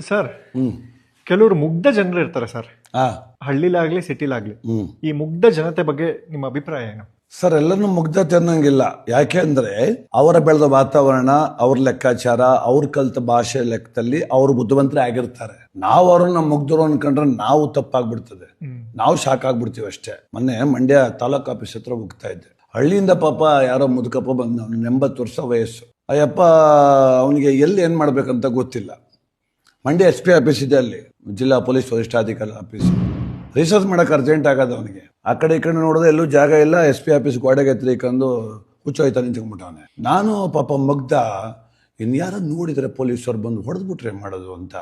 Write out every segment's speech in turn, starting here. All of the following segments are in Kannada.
ಸರ್ ಹ್ಮ್. ಕೆಲವರು ಮುಗ್ಧ ಜನರು ಇರ್ತಾರೆ ಸರ್. ಆ. ಹಳ್ಳಿಲಾಗ್ಲಿ ಸಿಟಿಲಾಗ್ಲಿ. ಹ್ಮ್. ಈ ಮುಗ್ಧ ಜನತೆ ಬಗ್ಗೆ ನಿಮ್ಮ ಅಭಿಪ್ರಾಯ ಏನು? ಸರ್ ಎಲ್ಲರೂ ಮುಗ್ಧತೆ ಅನ್ನಂಗಿಲ್ಲ ಯಾಕೆ ಅಂದ್ರೆ ಅವರ ಬೆಳೆದ ವಾತಾವರಣ ಅವ್ರ ಲೆಕ್ಕಾಚಾರ ಅವ್ರ ಕಲ್ತ ಭಾಷೆ ಲೆಕ್ಕದಲ್ಲಿ ಅವ್ರು ಬುದ್ಧಿವಂತರೇ ಆಗಿರ್ತಾರೆ. ನಾವು ಅವ್ರನ್ನ ಮುಗ್ಧರು ಅನ್ಕೊಂಡ್ರೆ ನಾವು ತಪ್ಪಾಗ್ಬಿಡ್ತದೆ. ನಾವು ಶಾಕ್ ಆಗ್ಬಿಡ್ತೀವಿ ಅಷ್ಟೇ. ಮೊನ್ನೆ ಮಂಡ್ಯ ತಾಲೂಕ್ ಆಫೀಸ್ ಹತ್ರ ಹೋಗ್ತಾ ಇದ್ದೆ. ಹಳ್ಳಿಯಿಂದ ಪಾಪ ಯಾರೋ ಮುದುಕಪ್ಪ ಬಂದ ಅವ್ನ ಎಂಬತ್ತು ವರ್ಷ ವಯಸ್ಸು. ಅಯ್ಯಪ್ಪ ಅವನಿಗೆ ಎಲ್ಲಿ ಏನ್ ಮಾಡ್ಬೇಕಂತ ಗೊತ್ತಿಲ್ಲ. ಮಂಡ್ಯ ಎಸ್ ಪಿ ಆಫೀಸ್ ಇದೆ ಅಲ್ಲಿ. ಜಿಲ್ಲಾ ಪೊಲೀಸ್ ವರಿಷ್ಠಾಧಿಕಾರಿ ಆಫೀಸ್. ರಿಸರ್ಚ್ ಮಾಡಕ್ಕೆ ಅರ್ಜೆಂಟ್ ಆಗದ ಅವನಿಗೆ. ಆ ಕಡೆ ಈ ಕಡೆ ನೋಡಿದ್ರೆ ಎಲ್ಲೂ ಜಾಗ ಇಲ್ಲ. ಎಸ್ ಪಿ ಆಫೀಸ್ ಗೋಡೆಗೆ ಎತ್ತರಿಕೊಂಡು ಹುಚ್ಚೋಯ್ತಾ ನಿಂತ್ಕೊಂಡ್ಬಿಟ್ಟವನೆ. ನಾನು ಪಾಪ ಮಗ್ದ ಇನ್ಯಾರ ನೋಡಿದ್ರೆ ಪೊಲೀಸರು ಬಂದು ಹೊಡೆದ್ಬಿಟ್ರೆ ಮಾಡೋದು ಅಂತ.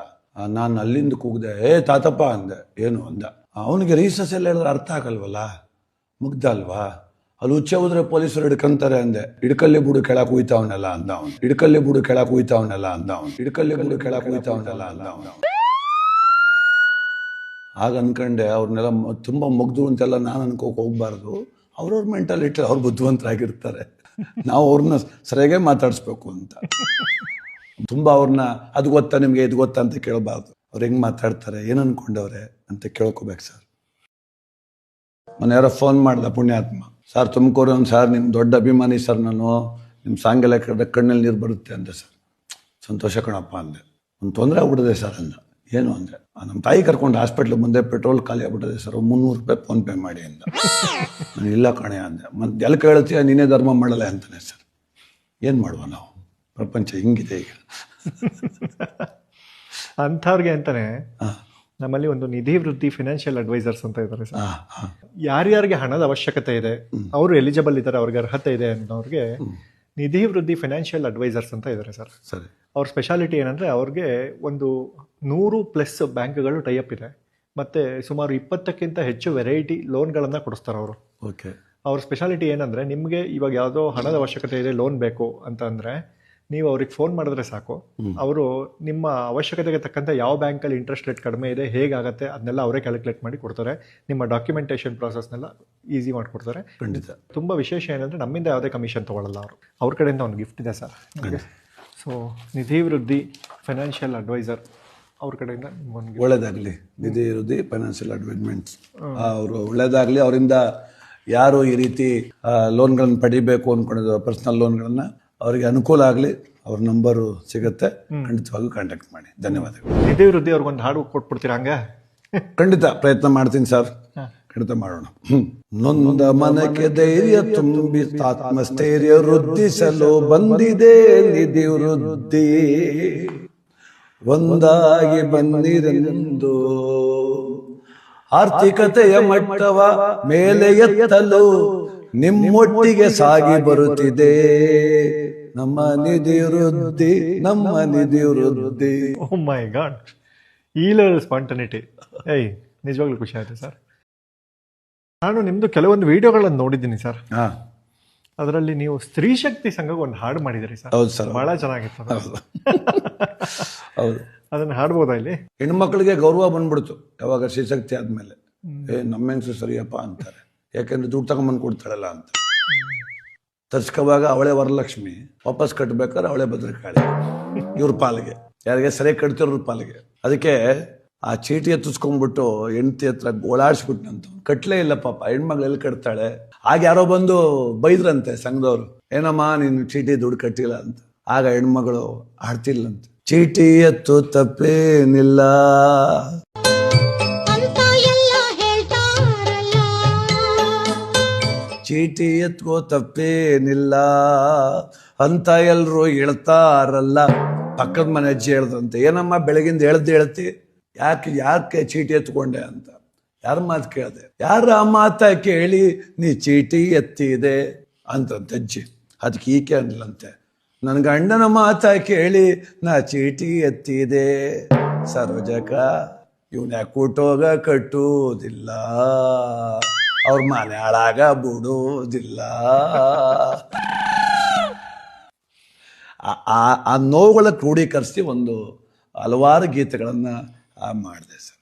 ನಾನು ಅಲ್ಲಿಂದ ಕೂಗ್ದೆ, ಏ, ತಾತಪ್ಪ, ಅಂದೆ. ಏನು? ಅಂದ. ಅವನಿಗೆ ರೀಸಸ್ ಎಲ್ಲ ಹೇಳಿದ್ರೆ ಅರ್ಥ ಆಗಲ್ವಲ್ಲ? ಮುಗ್ಧ ಅಲ್ವಾ? ಅಲ್ಲಿ ಹುಚ್ಚೆ ಹೋದ್ರೆ ಪೊಲೀಸರು ಹಿಡ್ಕಂತಾರೆ ಅಂದೆ. ಹಿಡ್ಕಲ್ಲಿ ಬುಡು ಕೆಳಕ್ ಕುಯ್ತಾವನಲ್ಲ ಅಂದ ಅವನು. ಹಿಡ್ಕಲ್ಲಿ ಬುಡು ಕೆಳಕ್ ಕುಯ್ತಾವನಲ್ಲ ಅಂದ ಅವನು. ಹಿಡ್ಕಲ್ಲಿ ಬುಡು ಕೆಳಕ್ ಕುಯ್ತಾವನಲ್ಲ ಅಂದ ಅವನು. ಆಗ ಅನ್ಕೊಂಡೆ ಅವ್ರನ್ನೆಲ್ಲ ತುಂಬ ಮುಗ್ದು ಅಂತೆಲ್ಲ ನಾನು ಅನ್ಕೋಕ್ ಹೋಗ್ಬಾರ್ದು. ಅವ್ರವ್ರ ಮೆಂಟಾಲಿಟಿ ಅವ್ರು ಬುದ್ಧಿವಂತರಾಗಿರ್ತಾರೆ. ನಾವು ಅವ್ರನ್ನ ಸರಿಯಾಗೆ ಮಾತಾಡಿಸ್ಬೇಕು ಅಂತ. ತುಂಬಾ ಅವ್ರನ್ನ ಅದು ಗೊತ್ತಾ ನಿಮ್ಗೆ, ಇದು ಗೊತ್ತಾ ಅಂತ ಕೇಳಬಾರ್ದು. ಅವ್ರು ಹೆಂಗ್ ಮಾತಾಡ್ತಾರೆ, ಏನ್ ಅನ್ಕೊಂಡವ್ರೆ ಅಂತ ಕೇಳ್ಕೋಬೇಕು ಸರ್. ಮೊನ್ನೆ ಯಾರೋ ಫೋನ್ ಮಾಡ್ದ ಪುಣ್ಯಾತ್ಮ. ಸರ್ ತುಮಕೂರು ಒಂದು ಸರ್ ನಿಮ್ಮ ದೊಡ್ಡ ಅಭಿಮಾನಿ ಸರ್ ನಾನು. ನಿಮ್ಮ ಸಾಂಗೆಲ್ಲ ಕಡೆ ಕಣ್ಣಲ್ಲಿ ನೀರು ಬರುತ್ತೆ ಅಂದೆ ಸರ್. ಸಂತೋಷ ಕಣಪ್ಪ ಅಂದೆ. ಒಂದು ತೊಂದರೆ ಆಗ್ಬಿಟ್ಟಿದೆ ಸರ್ ಅಂದ. ಏನು ಅಂದರೆ? ನಮ್ಮ ತಾಯಿ ಕರ್ಕೊಂಡು ಹಾಸ್ಪಿಟ್ಲ್ ಮುಂದೆ ಪೆಟ್ರೋಲ್ ಖಾಲಿ ಆಗ್ಬಿಟ್ಟಿದೆ ಸರ್. ಮುನ್ನೂರು ರೂಪಾಯಿ ಫೋನ್ಪೇ ಮಾಡಿ ಅಂದ. ನಾನು ಇಲ್ಲ ಕಣೆ ಅಂದೆ. ಮತ್ತೆ ಎಲ್ಲಿ ಕೇಳ್ತೀಯ ನೀನೇ ಧರ್ಮ ಮಾಡಲ್ಲ ಅಂತಾನೆ ಸರ್. ಏನು ಮಾಡುವ ನಾವು? ಪ್ರಪಂಚ ಹಿಂಗಿದೆ ಈಗ. ಅಂಥವ್ರಿಗೆ ಅಂತಾನೆ ಹಾಂ. ನಮ್ಮಲ್ಲಿ ಒಂದು ನಿಧಿ ವೃದ್ಧಿ ಫಿನಾನ್ಷಿಯಲ್ ಅಡ್ವೈಸರ್ಸ್ ಅಂತ ಇದ್ದಾರೆ ಸರ್. ಯಾರ್ಯಾರಿಗೆ ಹಣದ ಅವಶ್ಯಕತೆ ಇದೆ ಅವರು ಎಲಿಜಿಬಲ್ ಇದ್ದಾರೆ ಅವ್ರಿಗೆ ಅರ್ಹತೆ ಇದೆ ಅನ್ನೋರಿಗೆ ನಿಧಿ ವೃದ್ಧಿ ಫಿನಾನ್ಷಿಯಲ್ ಅಡ್ವೈಸರ್ಸ್ ಅಂತ ಇದ್ದಾರೆ ಸರ್. ಸರಿ. ಅವ್ರ ಸ್ಪೆಷಾಲಿಟಿ ಏನಂದ್ರೆ ಅವ್ರಿಗೆ ಒಂದು ನೂರು ಪ್ಲಸ್ ಬ್ಯಾಂಕ್ಗಳು ಟೈಅಪ್ ಇದೆ ಮತ್ತೆ ಸುಮಾರು ಇಪ್ಪತ್ತಕ್ಕಿಂತ ಹೆಚ್ಚು ವೆರೈಟಿ ಲೋನ್ಗಳನ್ನು ಕೊಡಿಸ್ತಾರೆ ಅವರು. ಓಕೆ. ಅವ್ರ ಸ್ಪೆಷಾಲಿಟಿ ಏನಂದ್ರೆ ನಿಮಗೆ ಇವಾಗ ಯಾವುದೋ ಹಣದ ಅವಶ್ಯಕತೆ ಇದೆ ಲೋನ್ ಬೇಕು ಅಂತ ಅಂದ್ರೆ ನೀವು ಅವ್ರಿಗೆ ಫೋನ್ ಮಾಡಿದ್ರೆ ಸಾಕು. ಅವರು ನಿಮ್ಮ ಅವಶ್ಯಕತೆಗೆ ತಕ್ಕಂತೆ ಯಾವ ಬ್ಯಾಂಕಲ್ಲಿ ಇಂಟ್ರೆಸ್ಟ್ ರೇಟ್ ಕಡಿಮೆ ಇದೆ ಹೇಗಾಗುತ್ತೆ ಅದನ್ನೆಲ್ಲ ಅವರೇ ಕ್ಯಾಲ್ಕುಲೇಟ್ ಮಾಡಿ ಕೊಡ್ತಾರೆ. ನಿಮ್ಮ ಡಾಕ್ಯುಮೆಂಟೇಷನ್ ಪ್ರಾಸೆಸ್ನೆಲ್ಲ ಈಸಿ ಮಾಡಿಕೊಡ್ತಾರೆ ಖಂಡಿತ. ತುಂಬ ವಿಶೇಷ ಏನಂದರೆ ನಮ್ಮಿಂದ ಯಾವುದೇ ಕಮಿಷನ್ ತೊಗೊಳ್ಳಲ್ಲ ಅವರು. ಅವ್ರ ಕಡೆಯಿಂದ ಒಂದು ಗಿಫ್ಟ್ ಇದೆ ಸರ್. ಸೊ ನಿಧಿ ವೃದ್ಧಿ ಫೈನಾನ್ಷಿಯಲ್ ಅಡ್ವೈಸರ್ ಅವ್ರ ಕಡೆಯಿಂದ ಒಂದು ಒಳ್ಳೇದಾಗಲಿ. ನಿಧಿ ವೃದ್ಧಿ ಫೈನಾನ್ಷಿಯಲ್ ಅಡ್ವೈಸ್ಮೆಂಟ್ಸ್ ಅವರು ಒಳ್ಳೇದಾಗಲಿ. ಅವರಿಂದ ಯಾರು ಈ ರೀತಿ ಲೋನ್ಗಳನ್ನು ಪಡಿಬೇಕು ಅಂದ್ಕೊಂಡಿದ್ರು ಪರ್ಸ್ನಲ್ ಲೋನ್ಗಳನ್ನ ಅವರಿಗೆ ಅನುಕೂಲ ಆಗಲಿ ಅವ್ರ ನಂಬರು ಸಿಗುತ್ತೆ. ಖಂಡಿತವಾಗ್ಲೂ ಕಾಂಟ್ಯಾಕ್ಟ್ ಮಾಡಿ. ಧನ್ಯವಾದಗಳು. ಇದೇ ವೃದ್ಧಿ ಅವ್ರಿಗೊಂದು ಹಾಡು ಕೊಟ್ಬಿಡ್ತೀರಾ ಹಂಗೆ? ಖಂಡಿತ ಪ್ರಯತ್ನ ಮಾಡ್ತೀನಿ ಸರ್. ಖಂಡಿತ ಮಾಡೋಣ. ನೊಂದ ಮನಕ್ಕೆ ಧೈರ್ಯ ತುಂಬಿ ಆತ್ಮಸ್ಥೈರ್ಯ ವೃದ್ಧಿಸಲು ಬಂದಿದೆ ನಿಧಿ ವೃದ್ಧಿ. ಒಂದಾಗಿ ಬಂದಿರೆಂದು. ಆರ್ಥಿಕತೆಯ ಮಟ್ಟವ ಮೇಲೆ ಎತ್ತಲು ನಿಮ್ಮೊಟ್ಟಿಗೆ ಸಾಗಿ ಬರುತ್ತಿದೆ. ನಮ್ಮ ನಿಧಿ ವೃದ್ಧಿ ನಮ್ಮ ನಿಧಿ ವೃದ್ಧಿ. ಓ ಮೈ ಗಾಡ್ ಈ ಲೆವೆಲ್ ಸ್ಪಾಂಟನಿಟಿ ಏಯ್ ನಿಜವಾಗ್ಲೂ ಖುಷಿ ಆಯ್ತು ಸರ್. ನಾನು ನಿಮ್ಮದು ಕೆಲವೊಂದು ವಿಡಿಯೋಗಳನ್ನು ನೋಡಿದ್ದೀನಿ ಸರ್. ಹಾ. ಅದರಲ್ಲಿ ನೀವು ಸ್ತ್ರೀ ಶಕ್ತಿ ಸಂಘಕ್ಕೆ ಒಂದು ಹಾಡು ಮಾಡಿದಿರಿ ಸರ್. ಹೌದು ಸರ್ ಬಹಳ ಚೆನ್ನಾಗಿತ್ತು. ಹೌದು. ಅದನ್ನ ಹಾಡ್ಬೋದಾ ಇಲ್ಲಿ? ಹೆಣ್ಮಕ್ಳಿಗೆ ಗೌರವ ಬಂದ್ಬಿಡ್ತು ಯಾವಾಗ ಶ್ರೀಶಕ್ತಿ ಆದ್ಮೇಲೆ. ಏ ನಮ್ಮ ಹೆಂಗಸು ಸರಿಯಪ್ಪ ಅಂತಾರೆ. ಯಾಕೆಂದ್ರೆ ದುಡ್ಡು ತಗೊಂಬಂದು ಕೊಡ್ತಾಳಲ್ಲ ಅಂತ. ತರ್ಸ್ಕೋವಾಗ ಅವಳೆ ವರಲಕ್ಷ್ಮಿ, ವಾಪಸ್ ಕಟ್ಬೇಕಾದ್ರೆ ಅವಳೆ ಭದ್ರಕಾಳಿ. ಇವ್ರ ಪಾಲಿಗೆ. ಯಾರಿಗೆ ಸರಿ ಕಟ್ತಿರೋರ್ ಪಾಲಿಗೆ. ಅದಕ್ಕೆ ಆ ಚೀಟಿ ಎತ್ತಿಸ್ಕೊಂಡ್ಬಿಟ್ಟು ಹೆಂಡತಿ ಹತ್ರ ಓಡಾಡ್ಸ್ಬಿಟ್ನಂತ ಕಟ್ಲೇ ಇಲ್ಲ ಪಾಪ, ಹೆಣ್ಮಗಳು ಎಲ್ಲಿ ಕಟ್ತಾಳೆ? ಆಗ ಯಾರೋ ಬಂದು ಬೈದ್ರಂತೆ ಸಂಘದವ್ರು. ಏನಮ್ಮ, ನೀನು ಚೀಟಿ ದುಡ್ಡು ಕಟ್ಟಿಲ್ಲ ಅಂತ. ಆಗ ಹೆಣ್ಮಗಳು ಆಡ್ತಿಲ್ಲಂತೆ ಚೀಟಿ ಎತ್ತು ತಪ್ಪೇನಿಲ್ಲ. ಚೀಟಿ ಎತ್ಕೋ ತಪ್ಪೇನಿಲ್ಲ. ಅಂತ ಎಲ್ಲರೂ ಹೇಳ್ತಾರಲ್ಲ. ಪಕ್ಕದ ಮನೆ ಅಜ್ಜಿ ಹೇಳ್ದಂತೆ, ಏನಮ್ಮ ಬೆಳಗಿಂದ ಹೇಳ್ದು ಹೇಳ್ತಿ? ಯಾಕೆ ಯಾಕೆ ಚೀಟಿ ಎತ್ಕೊಂಡೆ ಅಂತ. ಯಾರ ಮಾತು ಕೇಳಿದೆ? ಯಾರ ಮಾತ ಕೇಳಿ, ನೀ ಚೀಟಿ ಎತ್ತಿದೆ ಅಂತಂತೆ ಅಜ್ಜಿ. ಅದಕ್ಕೆ ಈಕೆ ಅನ್ಲಂತೆ. ನನ್ನ ಗಂಡನ ಮಾತ ಕೇಳಿ, ನಾ ಚೀಟಿ ಎತ್ತಿದೆ. ಸರ್ವಜಕ, ಇವನ ಕೂಟೋಗ ಕಟ್ಟುವುದಿಲ್ಲ ಅವ್ರ ಮನೆ ಹಾಳಾಗ ಬಿಡುವುದಿಲ್ಲ ಆ- ಆ- ಆ ನೋವುಗಳ ಕ್ರೋಢೀಕರಿಸಿ ಒಂದು ಹಲವಾರು ಗೀತೆಗಳನ್ನು ಮಾಡಿದೆ ಸರ್.